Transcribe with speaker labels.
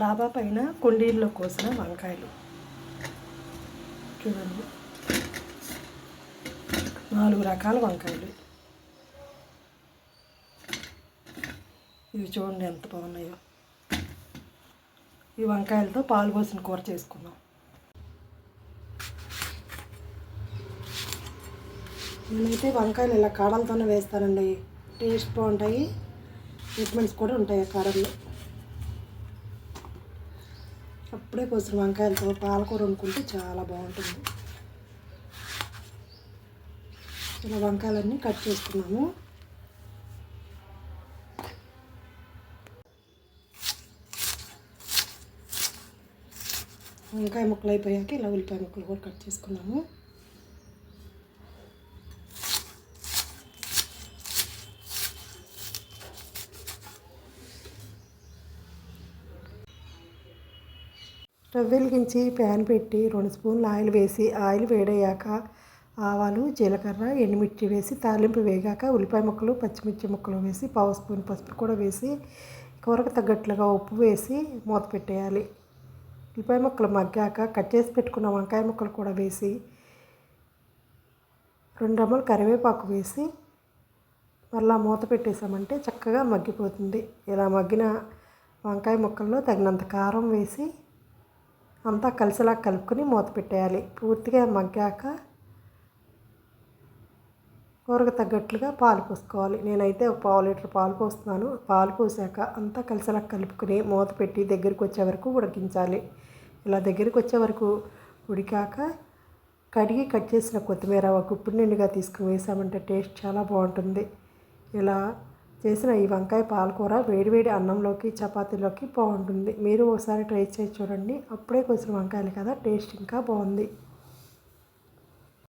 Speaker 1: డాబా పైన కుండీల్లో కోసిన వంకాయలు. చూడండి. నాలుగు రకాల వంకాయలు. ఇవి చూడండి ఎంత బాగున్నాయో. ఈ వంకాయలతో పాలు పోసిన కూర చేసుకున్నాం నేనైతే వంకాయలు ఇలా కాడలతోనే వేస్తానండి. టేస్ట్ బాగుంటాయి. విటమిన్స్ కూడా ఉంటాయి ఆ కాడల్లో అప్పుడే కోసిన వంకాయలతో పాలకూర వండుకుంటే చాలా బాగుంటుంది. ఇలా వంకాయలన్నీ కట్ చేసుకున్నాము. వంకాయ ముక్కలు అయిపోయాక ఇలా ఉల్లిపాయ ముక్కలు కూడా కట్ చేసుకున్నాము. స్టవ్ వెలిగించి ప్యాన్ పెట్టి రెండు స్పూన్లు ఆయిల్ వేసి ఆయిల్ వేడయ్యాక ఆవాలు జీలకర్ర ఎండుమిర్చి వేసి తాలింపు వేగాక ఉల్లిపాయ ముక్కలు పచ్చిమిర్చి ముక్కలు వేసి పావు స్పూన్ పసుపు కూడా వేసి కూరకు తగ్గట్లుగా ఉప్పు వేసి మూత పెట్టేయాలి. ఉల్లిపాయ ముక్కలు మగ్గాక కట్ చేసి పెట్టుకున్న వంకాయ ముక్కలు కూడా వేసి రెండు రమ్మలు కరివేపాకు వేసి మళ్ళా మూత పెట్టేసామంటే చక్కగా మగ్గిపోతుంది. ఇలా మగ్గిన వంకాయ ముక్కల్లో తగినంత కారం వేసి అంతా కలిసిలా కలుపుకొని మూత పెట్టేయాలి. పూర్తిగా మగ్గాక కూరకు తగ్గట్లుగా పాలు పోసుకోవాలి. నేనైతే ఒక పావు లీటర్ పాలు పోస్తున్నాను. పాలు పోసాక అంతా కలిసిలా కలుపుకొని మూత పెట్టి దగ్గరికి వచ్చే వరకు ఉడికించాలి. ఇలా దగ్గరికి వచ్చే వరకు ఉడికాక కడిగి కట్ చేసిన కొత్తిమీర ఒక గుప్పుడు నిండుగా తీసుకుని వేసామంటే టేస్ట్ చాలా బాగుంటుంది. ఇలా చేసిన ఈ వంకాయ పాలకూర వేడివేడి అన్నంలోకి చపాతీలోకి బాగుంటుంది. మీరు ఒకసారి ట్రై చేసి చూడండి. అప్పుడే కొంచెం వంకాయలు కదా టేస్ట్ ఇంకా బాగుంది.